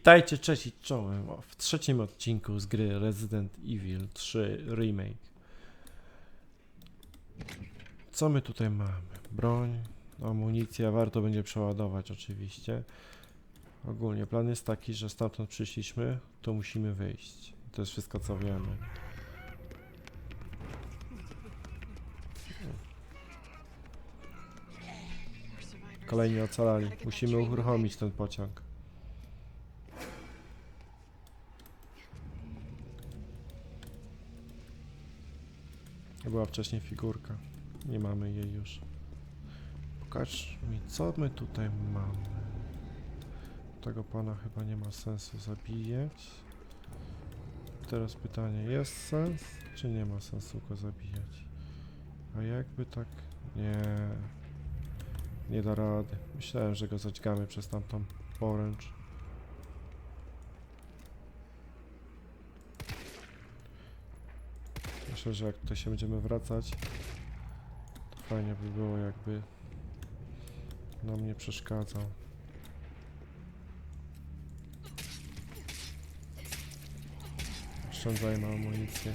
Witajcie, cześć i czołem w trzecim odcinku z gry Resident Evil 3 Remake. Co my tutaj mamy? Broń, amunicja, warto będzie przeładować oczywiście. Ogólnie plan jest taki, że stamtąd przyszliśmy, to musimy wyjść. To jest wszystko co wiemy. Kolejni ocalali. Musimy uruchomić ten pociąg. Była wcześniej figurka. Nie mamy jej już. Pokaż mi, co my tutaj mamy. Tego pana chyba nie ma sensu zabijać. Teraz pytanie, jest sens, czy nie ma sensu go zabijać? A jakby tak... Nie... Nie da rady. Myślałem, że go zadźgamy przez tamtą poręcz. Myślę, że jak tutaj się będziemy wracać, to fajnie by było jakby nam nie przeszkadzał. Oszczędzajmy amunicję.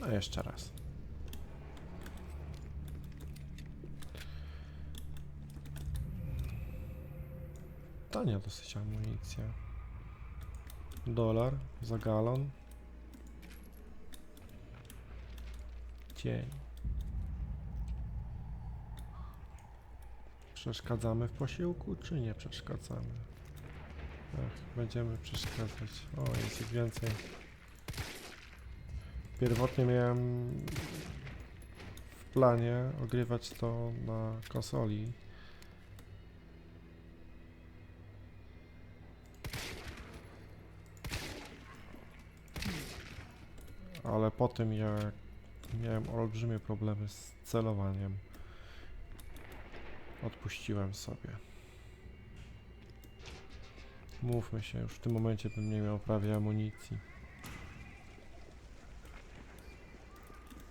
No jeszcze raz. Tania dosyć amunicja. Dolar za galon. Cień. Przeszkadzamy w posiłku, czy nie przeszkadzamy? Ach, będziemy przeszkadzać. O, jest ich więcej. Pierwotnie miałem w planie ogrywać to na konsoli. Ale po tym jak miałem olbrzymie problemy z celowaniem, odpuściłem sobie. Mówmy się, już w tym momencie bym nie miał prawie amunicji.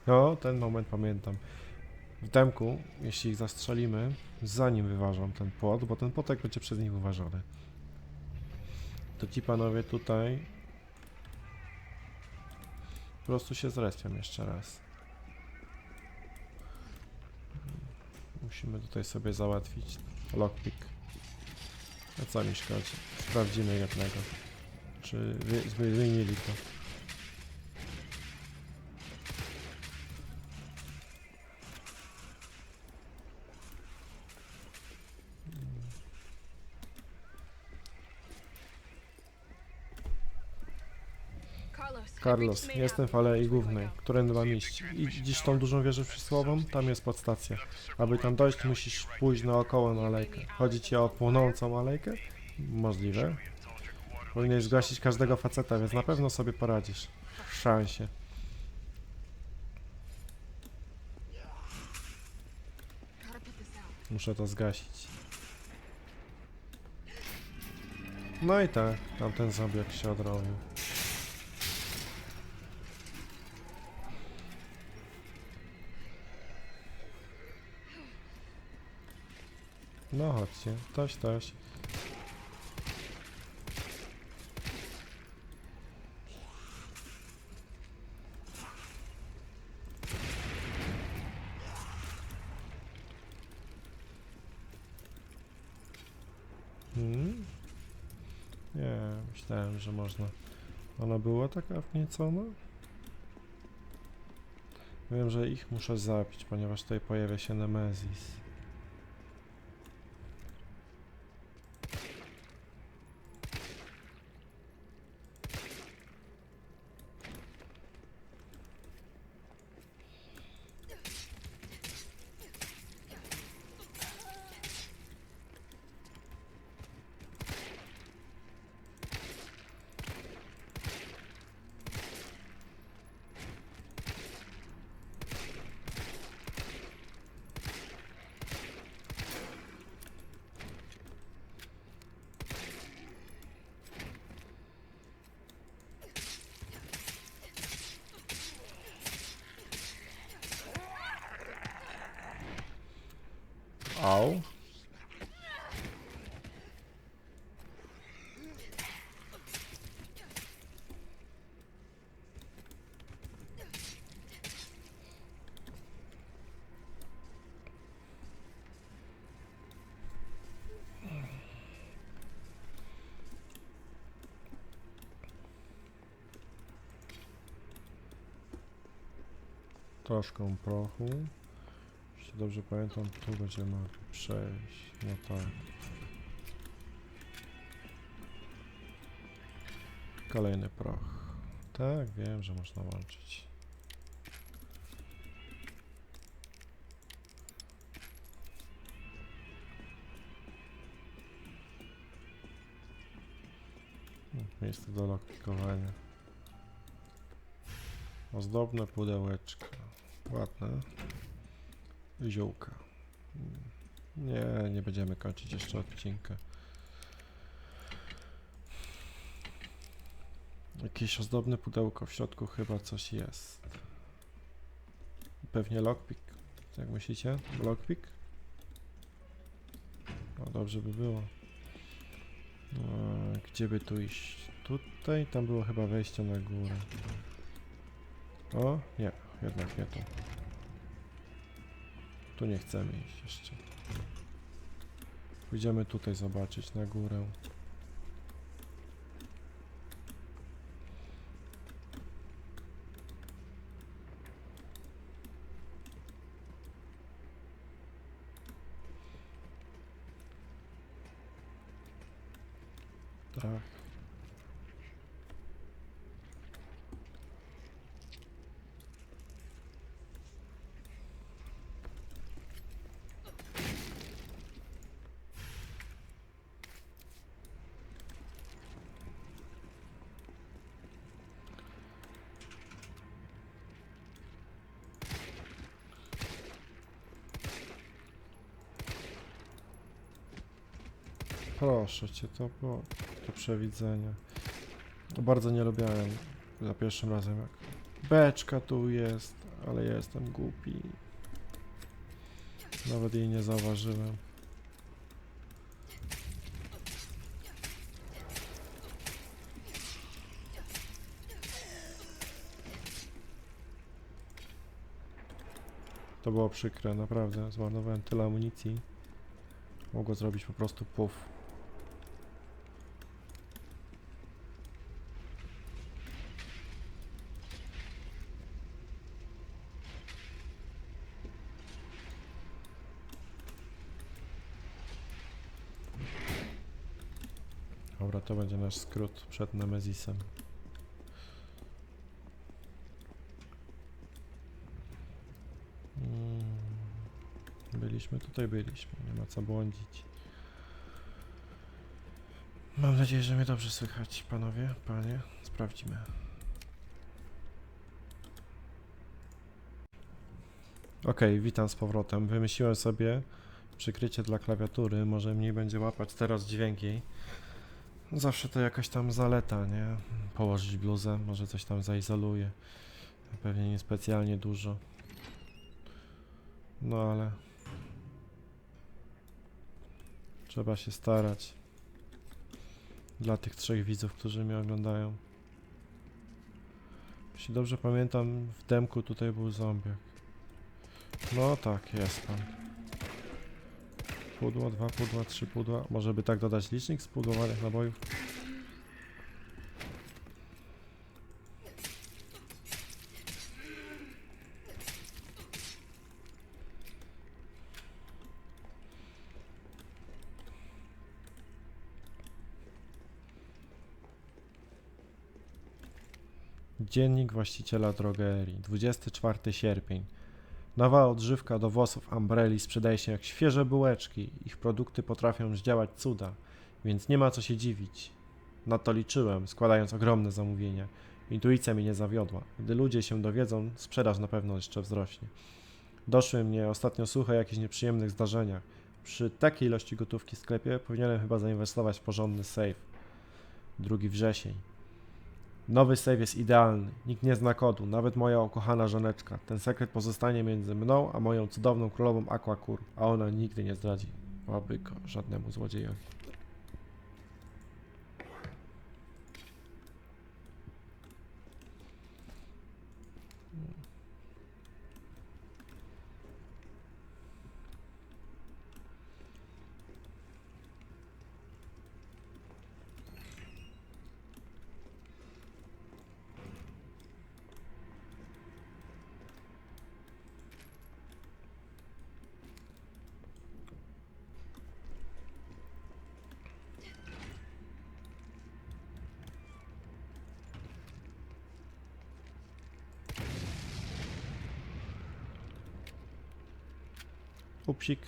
No, ten moment pamiętam. W demku, jeśli ich zastrzelimy, zanim wyważą ten płot, bo ten płotek będzie przez nich uważany. To ci panowie tutaj po prostu się zrespią jeszcze raz. Musimy tutaj sobie załatwić lockpick. A co mi szkodzi? Sprawdzimy jednego. Czy zmienili to? Carlos, jestem w Alei Głównej, którędy mam iść. I widzisz tą dużą wieżę przysłową? Tam jest podstacja. Aby tam dojść, musisz pójść naokoło na alejkę. Chodzi ci o płonącą alejkę? Możliwe. Powinieneś zgłosić każdego faceta, więc na pewno sobie poradzisz. Szansie. Muszę to zgasić. No i tak, tamten zombiak się odrobił. No chodźcie, toś, toś. Hmm? Nie, myślałem, że można. Ona była taka wniecona? Wiem, że ich muszę zabić, ponieważ tutaj pojawia się Nemezis. Au. Troszkę prochu. Dobrze pamiętam, tu będziemy przejść. No tak. Kolejny proch. Tak, wiem, że można łączyć. Miejsce do lockpikowania. Ozdobne pudełeczka. Ładne. Ziółka. Mm, Nie, nie będziemy kończyć jeszcze odcinka. Jakieś ozdobne pudełko w środku chyba coś jest. Pewnie lockpick. Jak myślicie? Lockpick? No dobrze by było. E, Gdzie by tu iść? Tutaj? Tam było chyba wejście na górę. O, nie, jednak nie tu. Tu nie chcemy iść jeszcze. Pójdziemy tutaj zobaczyć na górę. Tak. Proszę cię, to było to przewidzenie. To bardzo nie lubiałem za pierwszym razem jak beczka tu jest, ale jestem głupi. Nawet jej nie zauważyłem. To było przykre, naprawdę. Zmarnowałem tyle amunicji. Mogło zrobić po prostu puf. Będzie nasz skrót przed Nemezisem. Mm. Byliśmy tutaj, byliśmy. Nie ma co błądzić. Mam nadzieję, że mnie dobrze słychać, panowie, panie. Sprawdzimy. Okej, witam z powrotem. Wymyśliłem sobie przykrycie dla klawiatury. Może mniej będzie łapać teraz dźwięki. Zawsze to jakaś tam zaleta, nie? Położyć bluzę, może coś tam zaizoluje. Pewnie nie specjalnie dużo. No ale trzeba się starać. Dla tych trzech widzów, którzy mnie oglądają. Jeśli dobrze pamiętam, w demku tutaj był zombiak. No tak, jest pan. Pudło, dwa pudła, trzy pudła. Może by tak dodać licznik spudłowanych nabojów? Dziennik właściciela drogerii, 24 sierpień. Nowa odżywka do włosów Umbrelli sprzedaje się jak świeże bułeczki. Ich produkty potrafią zdziałać cuda, więc nie ma co się dziwić. Na to liczyłem, składając ogromne zamówienia. Intuicja mnie nie zawiodła. Gdy ludzie się dowiedzą, sprzedaż na pewno jeszcze wzrośnie. Doszły mnie ostatnio słuchy o jakichś nieprzyjemnych zdarzeniach. Przy takiej ilości gotówki w sklepie powinienem chyba zainwestować w porządny safe. 2 wrzesień. Nowy save jest idealny. Nikt nie zna kodu, nawet moja ukochana żoneczka. Ten sekret pozostanie między mną a moją cudowną królową Aquakur, a ona nigdy nie zdradzi oby go żadnemu złodziejowi. Upsik.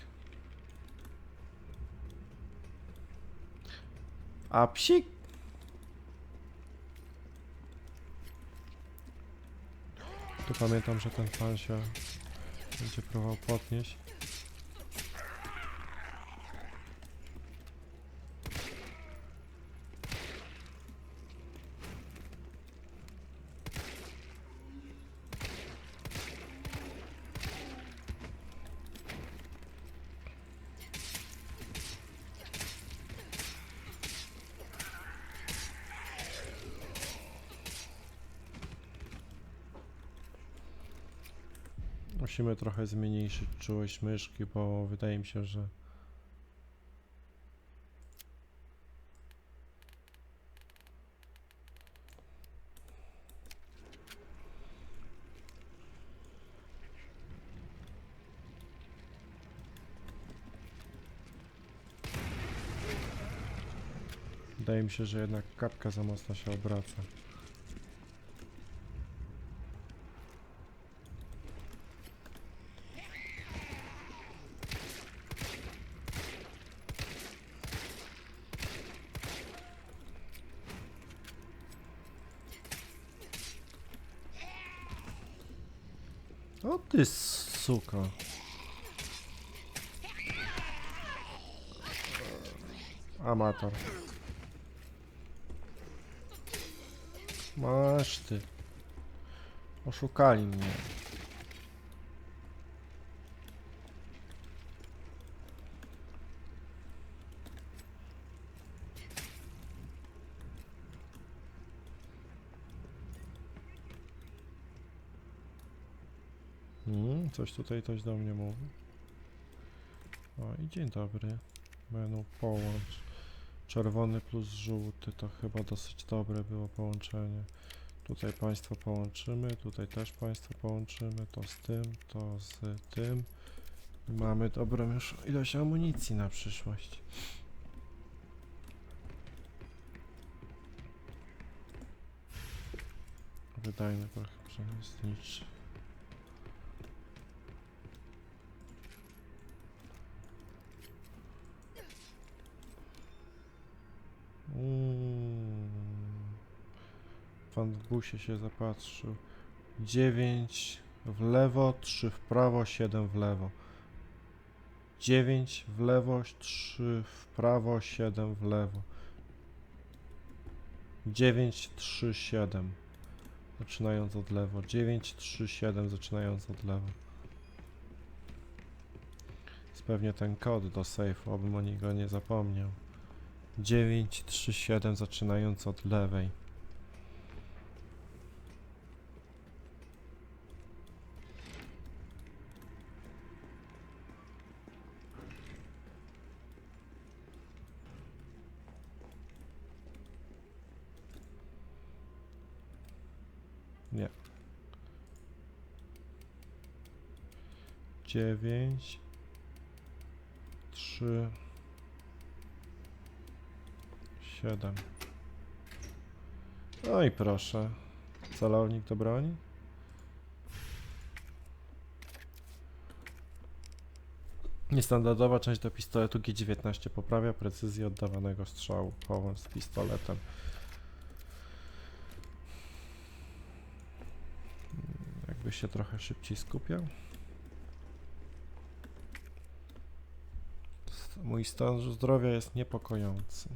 A psik. Tu pamiętam, że ten pan się będzie próbował podnieść. Musimy trochę zmniejszyć czułość myszki, bo wydaje mi się, że Wydaje mi się, że jednak kapka za mocno się obraca. O ty suka. Amator. Masz ty. Oszukali mnie. Hmm, coś tutaj ktoś do mnie mówi. O i dzień dobry. Menu połącz. Czerwony plus żółty to chyba dosyć dobre było połączenie. Tutaj państwo połączymy, tutaj też państwo połączymy, to z tym, to z tym. Mamy dobrą już ilość amunicji na przyszłość. Wydajny trochę przemysłniczy. Mm. Pan w busie się zapatrzył. 9 w lewo, 3 w prawo, 7 w lewo. 9 w lewo, 3 w prawo, 7 w lewo. 9, 3, 7. Zaczynając od lewo. 9, 3, 7, zaczynając od lewo. Jest pewnie ten kod do safe'u, abym o niego nie zapomniał. 9, 3, 7 zaczynając od lewej. Nie. 9 3 7 No i proszę. Celownik do broni. Niestandardowa część do pistoletu G19 poprawia precyzję oddawanego strzału. Połącz z pistoletem. Jakby się trochę szybciej skupiał. Mój stan zdrowia jest niepokojący.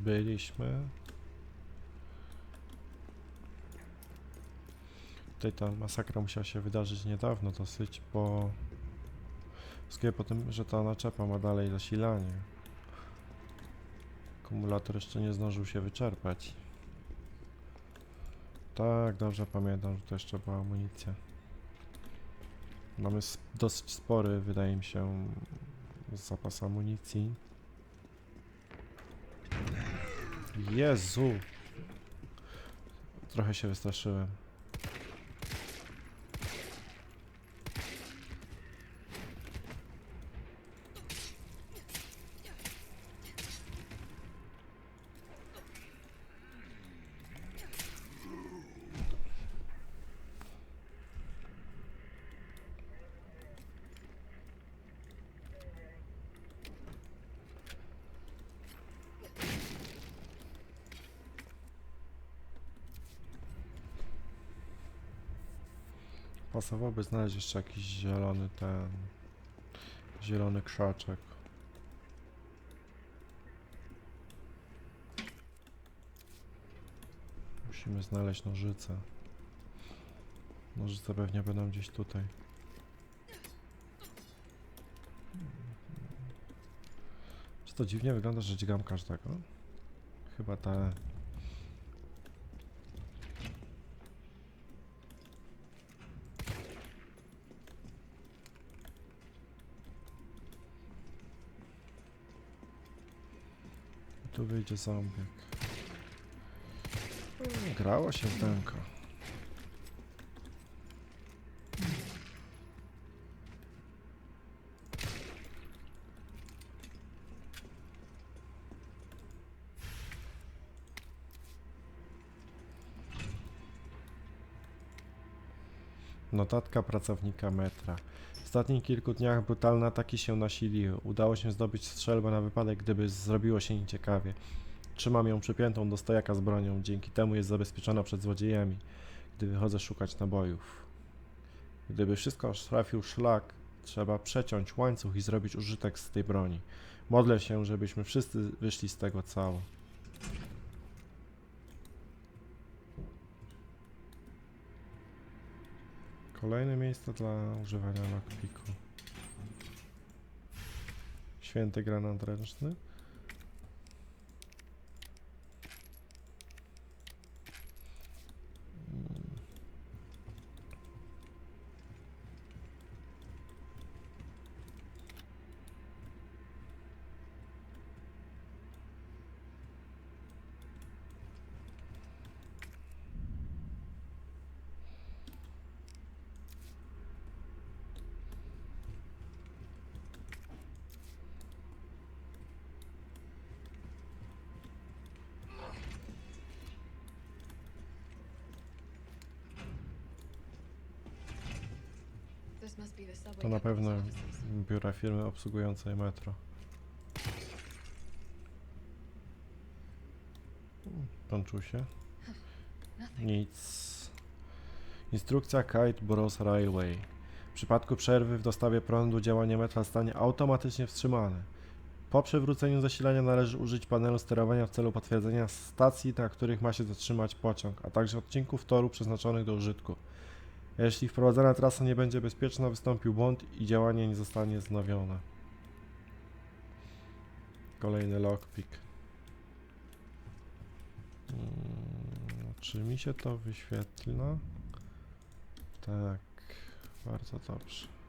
Byliśmy. Tutaj ta masakra musiała się wydarzyć niedawno dosyć, bo... Wszystkie po tym, że ta naczepa ma dalej zasilanie. Akumulator jeszcze nie zdążył się wyczerpać. Tak, dobrze pamiętam, że to jeszcze była amunicja. Mamy dosyć spory, wydaje mi się, zapas amunicji. Jezu! Trochę się wystraszyłem. Pasowałby znaleźć jeszcze jakiś zielony ten... Zielony krzaczek. Musimy znaleźć nożyce. Nożyce pewnie będą gdzieś tutaj. Czy to dziwnie wygląda, że dźgam każdego? Chyba tak. Tu wyjdzie zombiek. Mm, Grało się demko. Notatka pracownika metra. Ostatnich kilku dniach brutalne ataki się nasiliły. Udało się zdobyć strzelbę na wypadek, gdyby zrobiło się nieciekawie. Trzymam ją przypiętą do stojaka z bronią, dzięki temu jest zabezpieczona przed złodziejami, gdy wychodzę szukać nabojów. Gdyby wszystko trafił szlak, trzeba przeciąć łańcuch i zrobić użytek z tej broni. Modlę się, żebyśmy wszyscy wyszli z tego cało. Kolejne miejsce dla używania lockpicku. Święty granat ręczny. To na pewno biura firmy obsługującej metro. Nothing. Nic. Instrukcja Kite Bros Railway. W przypadku przerwy w dostawie prądu działanie metra stanie automatycznie wstrzymane. Po przywróceniu zasilania należy użyć panelu sterowania w celu potwierdzenia stacji, na których ma się zatrzymać pociąg, a także odcinków toru przeznaczonych do użytku. Jeśli wprowadzona trasa nie będzie bezpieczna, wystąpił błąd i działanie nie zostanie wznowione. Kolejny lockpick. Mm, czy mi się to wyświetla? Tak, bardzo dobrze.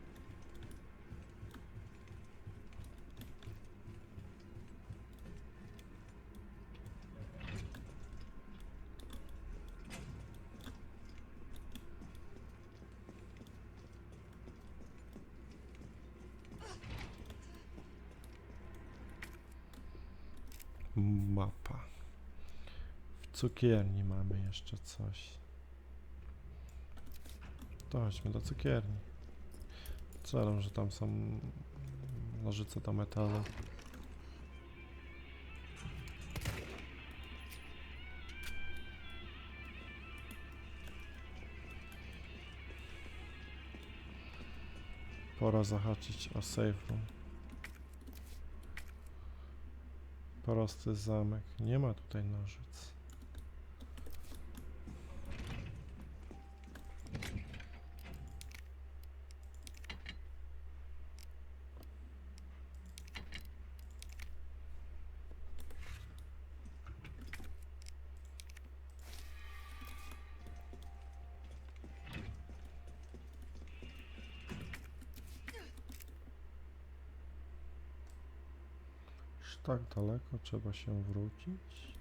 Mapa. W cukierni mamy jeszcze coś. To chodźmy do cukierni. Celam, że tam są nożyce do metalu. Pora zahaczyć o safe room. Prosty zamek. Nie ma tutaj nożyc. Tak daleko trzeba się wrócić.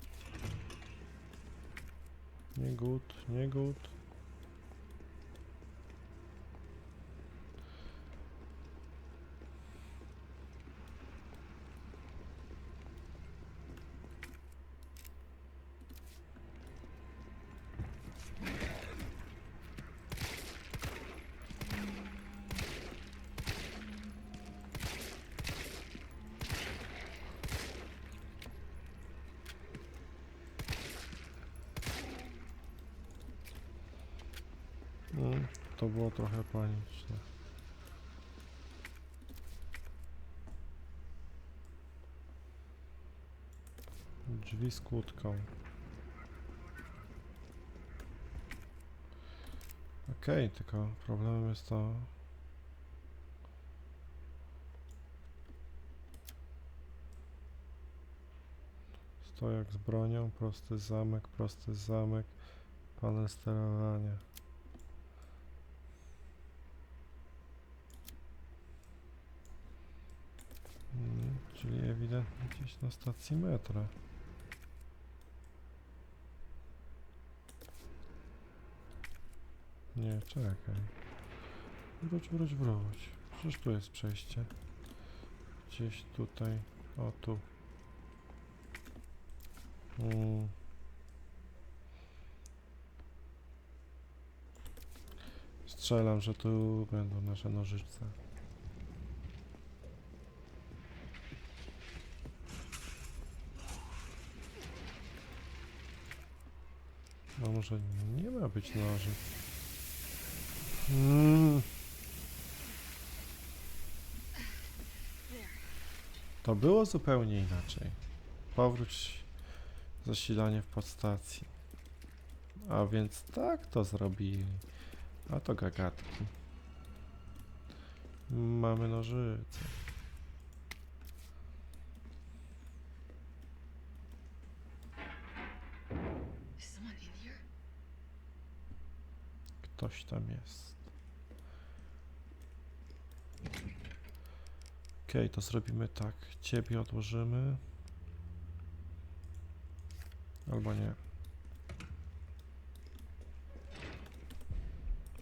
Nie gut, nie gut. Mm, to było trochę paniczne. Drzwi z kłódką. Okej, tylko problemem jest to... Stojak z bronią, prosty zamek, prosty zamek, panel sterowania. Mm, Czyli ewidentnie gdzieś na stacji metra. Nie, czekaj. Wróć, wróć, wróć. Przecież tu jest przejście. Gdzieś tutaj. O, tu. Mm. Strzelam, że tu będą nasze nożyce. Może nie ma być noży. Mm. To było zupełnie inaczej. Powróć zasilanie w podstacji. A więc tak to zrobili. A to gagatki. Mamy nożyce. Ktoś tam jest. Okej, to zrobimy tak. Ciebie odłożymy. Albo nie.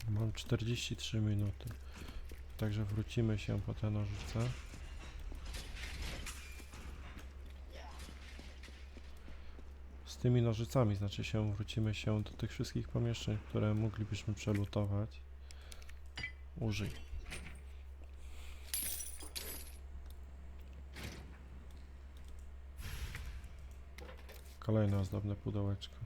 Mam 43 minuty. Także wrócimy się po te nożyce. Tymi nożycami, znaczy się wrócimy się do tych wszystkich pomieszczeń, które moglibyśmy przelutować. Użyj. Kolejne ozdobne pudełeczko.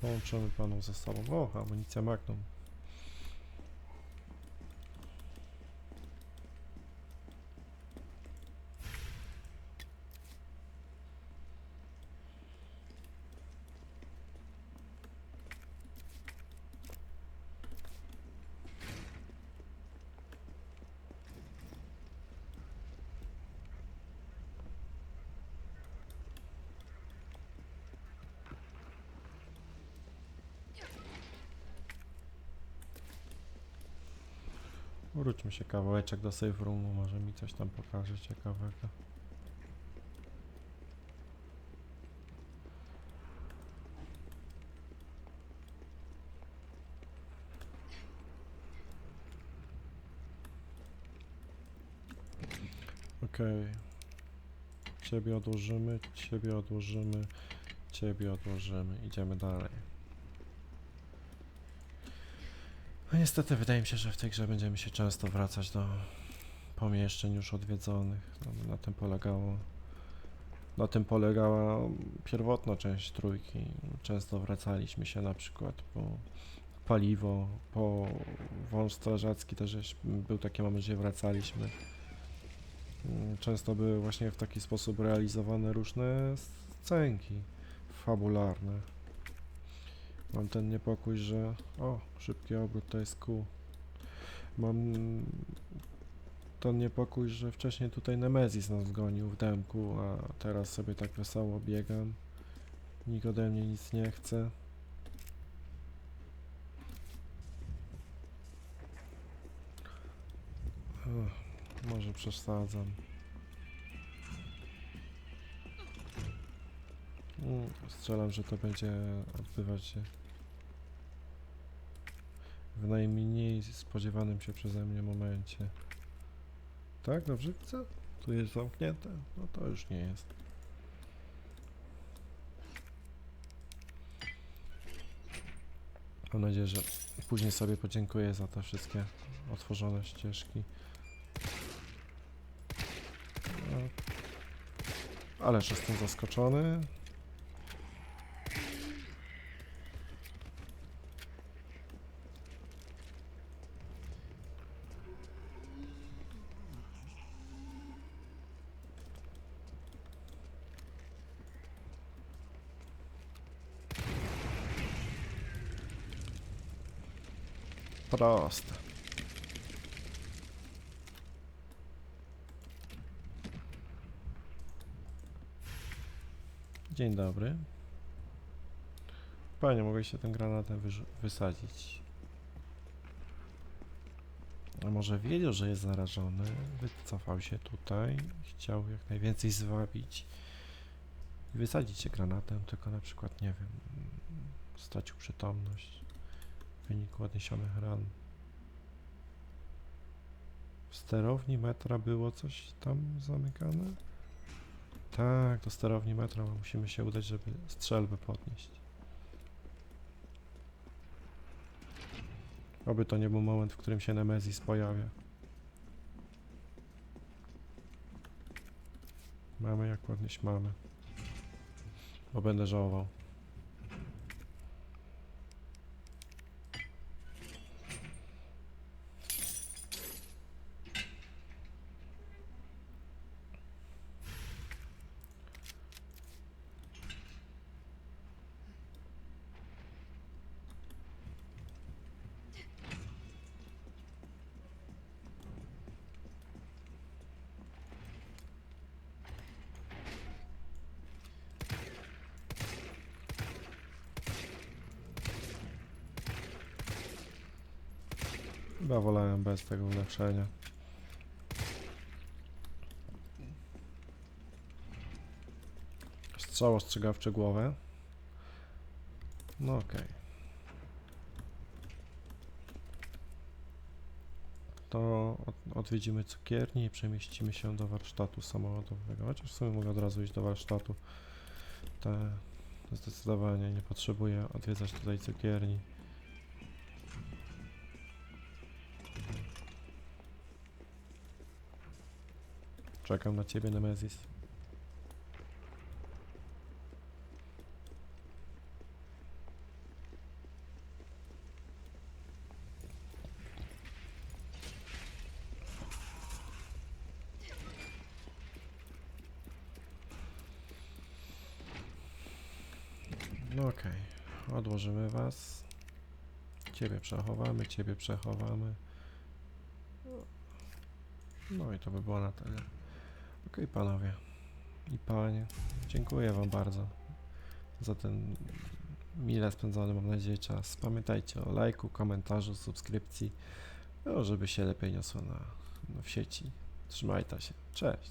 Połączymy panów ze sobą. O, amunicja Magnum. Wróćmy się kawałeczek do save roomu, może mi coś tam pokaże ciekawego. Okej. Ciebie odłożymy, ciebie odłożymy, ciebie odłożymy. Idziemy dalej. No niestety wydaje mi się, że w tej grze będziemy się często wracać do pomieszczeń już odwiedzonych. No, na tym polegało. Na tym polegała pierwotna część trójki. Często wracaliśmy się na przykład po paliwo, po wąż strażacki też był taki moment, gdzie wracaliśmy. Mm, Często były właśnie w taki sposób realizowane różne scenki fabularne. Mam ten niepokój, że... O, szybki obrót to jest kół. Mam ten niepokój, że wcześniej tutaj Nemezis nas gonił w demku, a teraz sobie tak wesoło biegam. Nikt ode mnie nic nie chce. Ech, może przesadzam. Strzelam, że to będzie odbywać się w najmniej spodziewanym się przeze mnie momencie. Tak, dobrze widzę? Tu jest zamknięte? No to już nie jest. Mam nadzieję, że później sobie podziękuję za te wszystkie otworzone ścieżki. No. Ależ jestem zaskoczony. Proste. Dzień dobry. Panie, mogę się tym granatem wysadzić. A może wiedział, że jest zarażony, wycofał się tutaj, chciał jak najwięcej zwabić i wysadzić się granatem, tylko na przykład, nie wiem, stracił przytomność w wyniku odniesionych ran. W sterowni metra było coś tam zamykane? Tak, do sterowni metra musimy się udać, żeby strzelbę podnieść. Oby to nie był moment, w którym się Nemezis pojawia. Mamy jak podnieść mamy. Bo będę żałował. Chyba wolałem bez tego ulepszenia. Strzał ostrzegawczy głowę. No okej. To od, odwiedzimy cukiernię i przemieścimy się do warsztatu samochodowego. Chociaż w sumie mogę od razu iść do warsztatu. Te zdecydowanie nie potrzebuję odwiedzać tutaj cukierni. Czekam na ciebie, Nemezis. No okej, odłożymy was. Ciebie przechowamy, ciebie przechowamy. No i to by było na tyle. Okej, panowie i panie, dziękuję wam bardzo za ten mile spędzony, mam nadzieję, czas. Pamiętajcie o lajku, komentarzu, subskrypcji, no, żeby się lepiej niosło na, na w sieci. Trzymajcie się. Cześć.